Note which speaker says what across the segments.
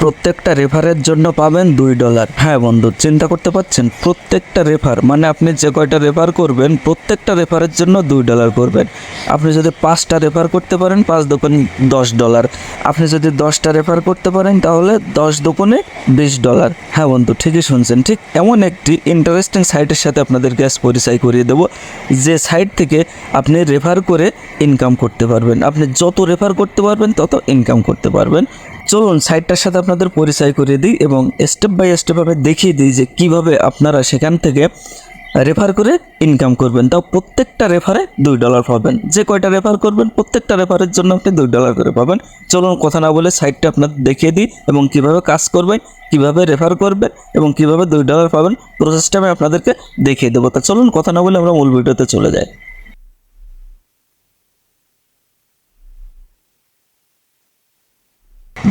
Speaker 1: প্রত্যেকটা রেফারের জন্য পাবেন দুই ডলার। হ্যাঁ বন্ধু, চিন্তা করতে পারছেন? প্রত্যেকটা রেফার মানে আপনি যে কয়টা রেফার করবেন, প্রত্যেকটা রেফারের জন্য দুই ডলার করবেন। আপনি যদি পাঁচটা রেফার করতে পারেন, পাঁচ দোকান দশ ডলার। আপনি যদি দশটা রেফার করতে পারেন, তাহলে দশ দোকানে বিশ ডলার। হ্যাঁ বন্ধু, ঠিকই শুনছেন। ঠিক এমন একটি ইন্টারেস্টিং সাইটের সাথে আপনাদেরকে আজ পরিচয় করিয়ে দেবো, যে সাইট থেকে আপনি রেফার করে ইনকাম করতে পারবেন। আপনি যত রেফার করতে পারবেন, তত ইনকাম করতে পারবেন। চলুন সাইটটার সাথে আপনাদের পরিচয় করিয়ে দিই এবং স্টেপ বাই স্টেপ দেখিয়ে দিই যে কীভাবে আপনারা সেখান থেকে রেফার করে ইনকাম করবেন। তাও প্রত্যেকটা রেফারে দুই ডলার পাবেন। যে কয়টা রেফার করবেন, প্রত্যেকটা রেফারের জন্য আপনি দুই ডলার করে পাবেন। চলুন কথা না বলে সাইটটা আপনাদের দেখিয়ে দিই এবং কীভাবে কাজ করবেন, কীভাবে রেফার করবেন এবং কীভাবে দুই ডলার পাবেন। প্রসেসটা আমি আপনাদেরকে দেখিয়ে দেবো। তা চলুন কথা না বলে আমরা মূল ভিডিওতে চলে যাই।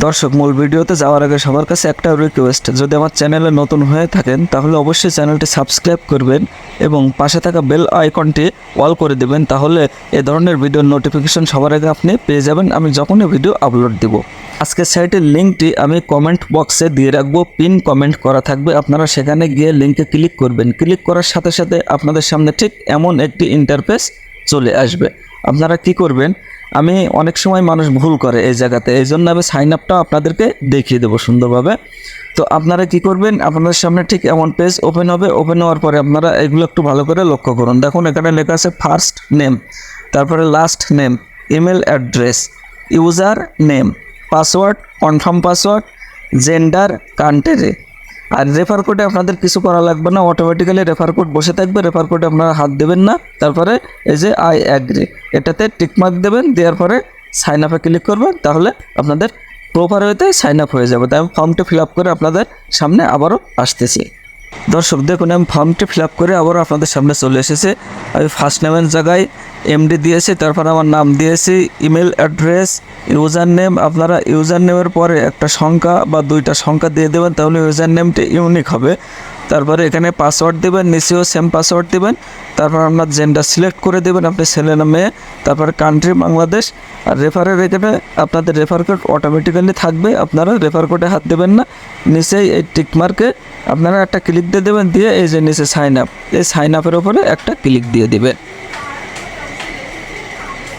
Speaker 1: দর্শক, মূল ভিডিওতে যাওয়ার আগে সবার কাছে একটা রিকোয়েস্ট যদি আমার চ্যানেলে নতুন হয়ে থাকেন, তাহলে অবশ্যই চ্যানেলটি সাবস্ক্রাইব করবেন এবং পাশে থাকা বেল আইকনটি অল করে দেবেন, তাহলে এ ধরনের ভিডিওর নোটিফিকেশন সবার আগে আপনি পেয়ে যাবেন। আমি যখনই ভিডিও আপলোড দিব। আজকের সাইটের লিঙ্কটি আমি কমেন্ট বক্সে দিয়ে রাখব পিন কমেন্ট করা থাকবে। আপনারা সেখানে গিয়ে লিঙ্কে ক্লিক করবেন। ক্লিক করার সাথে সাথে আপনাদের সামনে ঠিক এমন একটি ইন্টারফেস চলে আসবে। আপনারা কি করবেন? আমি অনেক সময় মানুষ ভুল করে এই জায়গাতে। এই জন্য আমি সাইন আপটা আপনাদেরকে দেখিয়ে দেবো সুন্দরভাবে। তো আপনারা কি করবেন? আপনাদের সামনে ঠিক এমন পেজ ওপেন হবে। ওপেন হওয়ার পরে আপনারা এগুলো একটু ভালো করে লক্ষ্য করুন। দেখুন, এখানে লেখা আছে ফার্স্ট নেম তারপরে last name email address user name password confirm password gender country আর রেফার কোডে আপনাদের কিছু করা লাগবে না অটোমেটিক্যালি রেফার কোড বসে থাকবে রেফার কোডে আপনারা হাত দেবেন না, তারপরে এই যে আই অ্যাগ্রি এটাতে টিকমার্ক দেবেন, দেওয়ার পরে সাইন আপে ক্লিক করবেন, তাহলে আপনাদের প্রপার ওয়েতে সাইন আপ হয়ে যাবে। তাই আমি ফর্মটি ফিল আপ করে আপনাদের সামনে আবারও আসতেছি। দর্শক, দেখুন, আমি ফর্মটি ফিল করে আবার আপনাদের সামনে চলে এসেছে। আমি ফার্স্ট নেমের জায়গায় এমডি দিয়েছি, তারপর আমার নাম দিয়েছি ইমেল অ্যাড্রেস ইউজার নেম আপনারা ইউজার নেমের পরে একটা সংখ্যা বা দুইটা সংখ্যা দিয়ে দেবেন, তাহলে ইউজার নেমটি ইউনিক হবে। তারপরে এখানে পাসওয়ার্ড দেবেন নিচেও সেম পাসওয়ার্ড দেবেন, তারপর আপনার জেন্ডার সিলেক্ট করে দেবেন আপনি ছেলে না মেয়ে, তারপর কান্ট্রি বাংলাদেশ, আর রেফারের এখানে আপনাদের রেফার কোড অটোমেটিক্যালি থাকবে, আপনারা রেফার কোডে হাত দেবেন না, নিচেই এই টিকমার্কে আপনারা একটা ক্লিক দিয়ে দেবেন, দিয়ে এই যে নিচে সাইন আপ এই সাইন আপের ওপরে একটা ক্লিক দিয়ে দিবেন।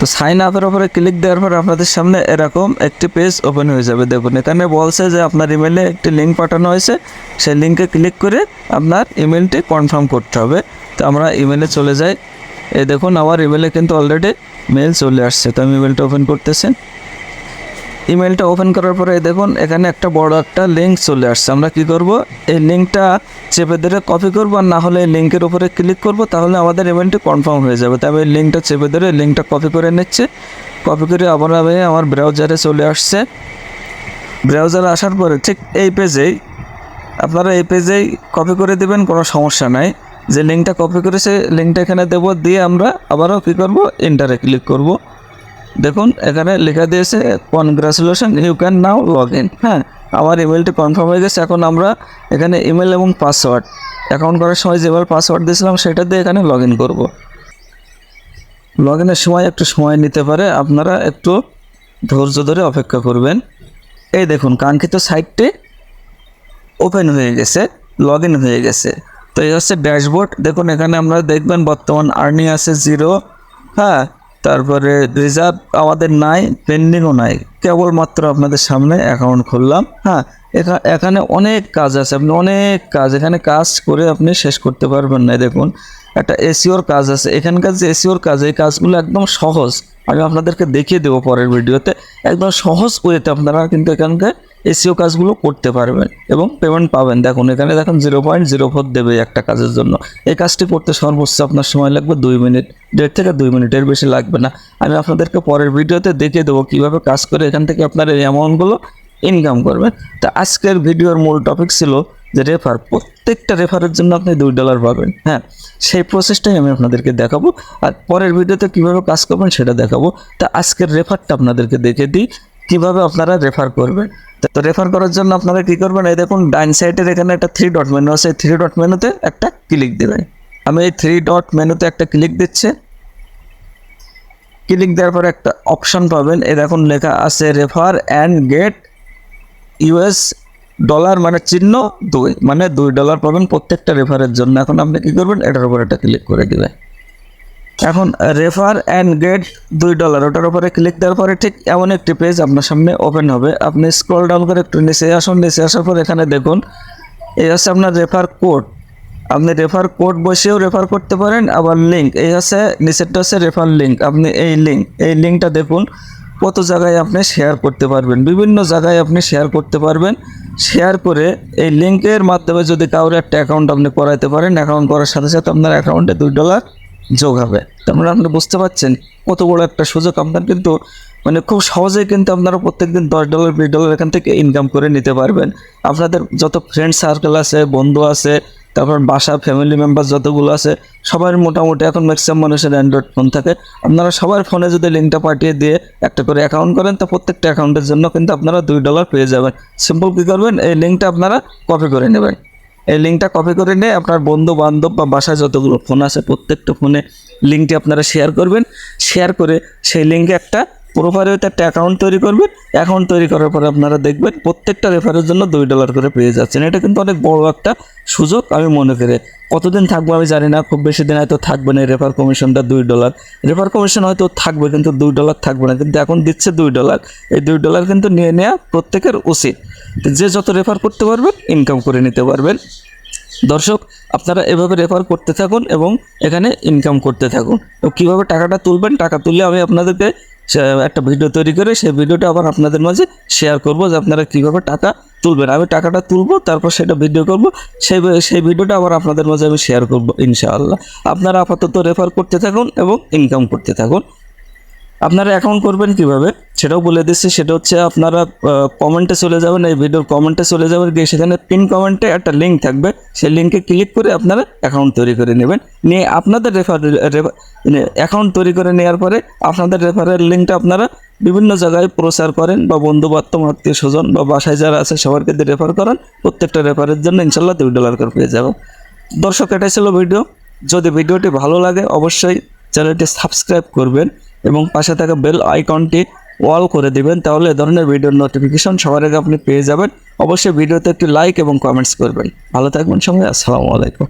Speaker 1: তো সাইন আপের ওপরে ক্লিক দেওয়ার পরে আপনাদের সামনে এরকম একটি পেজ ওপেন হয়ে যাবে। দেখুন, এখানে বলছে যে আপনার ইমেলে একটি লিঙ্ক পাঠানো হয়েছে। সেই লিঙ্কে ক্লিক করে আপনার ইমেলটি কনফার্ম করতে হবে। তো আমরা ইমেলে চলে যাই। এ দেখুন, আমার ইমেলে কিন্তু অলরেডি মেল চলে আসছে। তো আমি ইমেলটা ওপেন করতেছি। ইমেলটা ওপেন করার পরে দেখুন, এখানে একটা বড় একটা লিঙ্ক চলে আসছে। আমরা কি করব? এই লিঙ্কটা চেপে ধরে কপি করব আর না হলে এই লিঙ্কের উপরে ক্লিক করব, তাহলে আমাদের ইমেলটি কনফার্ম হয়ে যাবে। তাই আমি এই লিঙ্কটা চেপে ধরে লিঙ্কটা কপি করে নিচ্ছে। কপি করে আবার আমি আমার ব্রাউজারে চলে আসছে। ব্রাউজারে আসার পরে ঠিক এই পেজেই আপনারা এই পেজেই কপি করে দেবেন, কোনো সমস্যা নাই। যে লিঙ্কটা কপি করেছে লিঙ্কটা এখানে দেবো, দিয়ে আমরা আবারও কী করব? এন্টারে ক্লিক করব। দেখুন, এখানে লেখা দিয়েছে congratulation you can now log in হ্যাঁ আমার ইমেলটি কনফার্ম হয়ে গেছে। এখন আমরা এখানে ইমেল এবং পাসওয়ার্ড অ্যাকাউন্ট করার সময় যেভাবে পাসওয়ার্ড দিয়েছিলাম, সেটা দিয়ে এখানে লগ ইন করব। লগ ইনের সময় একটু সময় নিতে পারে, আপনারা একটু ধৈর্য ধরে অপেক্ষা করবেন। এই দেখুন, কাঙ্ক্ষিত সাইটটি ওপেন হয়ে গেছে লগ ইন হয়ে গেছে। তো এই হচ্ছে ড্যাশবোর্ড দেখুন, এখানে আমরা দেখবেন বর্তমান আর্নিং আছে জিরো হ্যাঁ তারপরে রিজার্ভ আমাদের নাই পেন্ডিংও নাই। কেবলমাত্র আপনাদের সামনে অ্যাকাউন্ট খুললাম। হ্যাঁ এখা- এখানে অনেক কাজ আছে। আপনি অনেক কাজ, এখানে কাজ করে আপনি শেষ করতে পারবেন না দেখুন। একটা এসিওর কাজ আছে। এখানকার যে এসিওর কাজ, এই কাজগুলো একদম সহজ। আমি আপনাদেরকে দেখিয়ে দেবো পরের ভিডিওতে। একদম সহজ ওয়েতে আপনারা কিন্তু এখানকার এসিও কাজগুলো করতে পারবেন এবং পেমেন্ট পাবেন। দেখুন, এখানে দেখুন জিরো পয়েন্ট জিরো ফোর দেবে একটা কাজের জন্য। এই কাজটি করতে সর্বোচ্চ আপনার সময় লাগবে দুই মিনিট, দেড় থেকে দুই মিনিটের বেশি লাগবে না। আমি আপনাদেরকে পরের ভিডিওতে দেখিয়ে দেবো কীভাবে কাজ করে এখান থেকে আপনার এই অ্যামাউন্টগুলো ইনকাম করবেন। তা আজকের ভিডিওর মূল টপিক ছিল যে রেফার প্রত্যেকটা রেফারের জন্য আপনি দুই ডলার পাবেন। হ্যাঁ সেই প্রসেসটাই আমি আপনাদেরকে দেখাবো। আর পরের ভিডিওতে কীভাবে কাজ করবেন সেটা দেখাবো। তা আজকের রেফারটা আপনাদেরকে দেখে দিই, কীভাবে আপনারা রেফার করবেন। তো- রেফার করার জন্য আপনারা কী করবেন? এই দেখুন ডাইন সাইডের এখানে একটা থ্রি ডট মেনু আছে। থ্রি ডট মেনুতে একটা ক্লিক দেবেন। আমি এই থ্রি ডট মেনুতে একটা ক্লিক দিচ্ছি। ক্লিক দেওয়ার পরে একটা অপশান পাবেন। এ দেখুন, লেখা আছে refer and get US dollar মানে চিহ্ন দুই। মানে দুই ডলার পাবেন প্রত্যেকটা রেফারের জন্য। এখন আপনি কি করবেন? এটার উপর এটা ক্লিক করে দিবেন। এখন রেফার অ্যান্ড গেট দুই ডলার ওটার উপরে ক্লিক দেওয়ার পরে ঠিক এমন একটি পেজ আপনার সামনে ওপেন হবে। আপনি স্ক্রল ডাউন করে একটু নিচে আসুন, নিচে আসার পর এখানে দেখুন, এই হচ্ছে আপনার রেফার কোড আপনি রেফার কোড বসেও রেফার করতে পারেন, আবার লিঙ্ক এই হচ্ছে নিচেরটা হচ্ছে রেফার লিঙ্ক আপনি এই লিঙ্ক এই লিঙ্কটা দেখুন, কত জায়গায় আপনি শেয়ার করতে পারবেন, বিভিন্ন জায়গায় আপনি শেয়ার করতে পারবেন। শেয়ার করে এই লিঙ্কের মাধ্যমে যদি কারোর একটা অ্যাকাউন্ট আপনি করাইতে পারেন অ্যাকাউন্ট করার সাথে সাথে আপনার অ্যাকাউন্টে দুই ডলার যোগ হবে। তার মানে আপনি বুঝতে পারছেন কত বড় একটা সুযোগ। আপনার কিন্তু মানে খুব সহজেই কিন্তু আপনারা প্রত্যেকদিন দশ ডলার বিশ ডলার এখান থেকে ইনকাম করে নিতে পারবেন। আপনাদের যত ফ্রেন্ড সার্কেল আছে, বন্ধু আছে, তারপর বাসা ফ্যামিলি মেম্বার যতগুলো আছে সবার মোটামুটি এখন ম্যাক্সিমাম মানুষের অ্যান্ড্রয়েড ফোন থাকে। আপনারা সবার ফোনে যদি লিঙ্কটা পাঠিয়ে দিয়ে একটা করে অ্যাকাউন্ট করেন, তো প্রত্যেকটা অ্যাকাউন্টের জন্য কিন্তু আপনারা দুই ডলার পেয়ে যাবেন। সিম্পল কী করবেন? এই লিঙ্কটা আপনারা কপি করে নেবেন। এই লিঙ্কটা কপি করে নিয়ে আপনার বন্ধু বান্ধব বা বাসায় যতগুলো ফোন আছে, প্রত্যেকটা ফোনে লিঙ্কটি আপনারা শেয়ার করবেন। শেয়ার করে সেই লিঙ্কে একটা প্রোফাইলে একটা অ্যাকাউন্ট তৈরি করবেন। অ্যাকাউন্ট তৈরি করার পরে আপনারা দেখবেন প্রত্যেকটা রেফারের জন্য দুই ডলার করে পেয়ে যাচ্ছেন। এটা কিন্তু অনেক বড় একটা সুযোগ আমি মনে করি। কতদিন থাকব আমি জানি না, খুব বেশি দিন হয়তো থাকবে না। রেফার কমিশনটা দুই ডলার রেফার কমিশন হয়তো থাকবে কিন্তু দুই ডলার থাকবে না। কিন্তু এখন দিচ্ছে দুই ডলার এই দুই ডলার কিন্তু নিয়ে নেওয়া প্রত্যেকের উচিত। যে যত রেফার করতে পারবেন ইনকাম করে নিতে পারবেন। দর্শক, আপনারা এভাবে রেফার করতে থাকুন এবং এখানে ইনকাম করতে থাকুন। তো কীভাবে টাকাটা তুলবেন? টাকা তুললে আমি আপনাদেরকে একটা ভিডিও তৈরি করে সেই ভিডিওটা আবার আপনাদের মাঝে শেয়ার করব যে আপনারা কীভাবে টাকা তুলবেন। আমি টাকাটা তুলবো, তারপর সেটা ভিডিও করব। সেই সেই ভিডিওটা আবার আপনাদের মাঝে আমি শেয়ার করব, ইনশাআল্লাহ। আপনারা আপাতত রেফার করতে থাকুন এবং ইনকাম করতে থাকুন। আপনারা অ্যাকাউন্ট করবেন কীভাবে? সেটাও বলে দিচ্ছি। সেটা হচ্ছে আপনারা কমেন্টে চলে যাবেন। এই ভিডিওর কমেন্টে চলে যাবেন গিয়ে সেখানে পিন কমেন্টে একটা লিঙ্ক থাকবে। সেই লিঙ্কে ক্লিক করে আপনারা অ্যাকাউন্ট তৈরি করে নেবেন। নিয়ে আপনাদের রেফার অ্যাকাউন্ট তৈরি করে নেওয়ার পরে আপনাদের রেফারের লিঙ্কটা আপনারা বিভিন্ন জায়গায় প্রচার করেন বা বন্ধু আত্মীয় স্বজন বা বাসায় যারা আছে সবারকে রেফার করেন। প্রত্যেকটা রেফারের জন্য ইনশাল্লাহ দুই ডলার করে পেয়ে যাব দর্শক, এটাই ছিল ভিডিও যদি ভিডিওটি ভালো লাগে, অবশ্যই চ্যানেলটি সাবস্ক্রাইব করবেন। এবং পাশে থাকা বেল আইকনটি অল করে দিবেন, তাহলে এ ধরনের ভিডিওর নোটিফিকেশন সবার আগে আপনি পেয়ে যাবেন। অবশ্যই ভিডিওতে একটি লাইক এবং কমেন্টস করবেন। ভালো থাকবেন সময় আসসালামু আলাইকুম।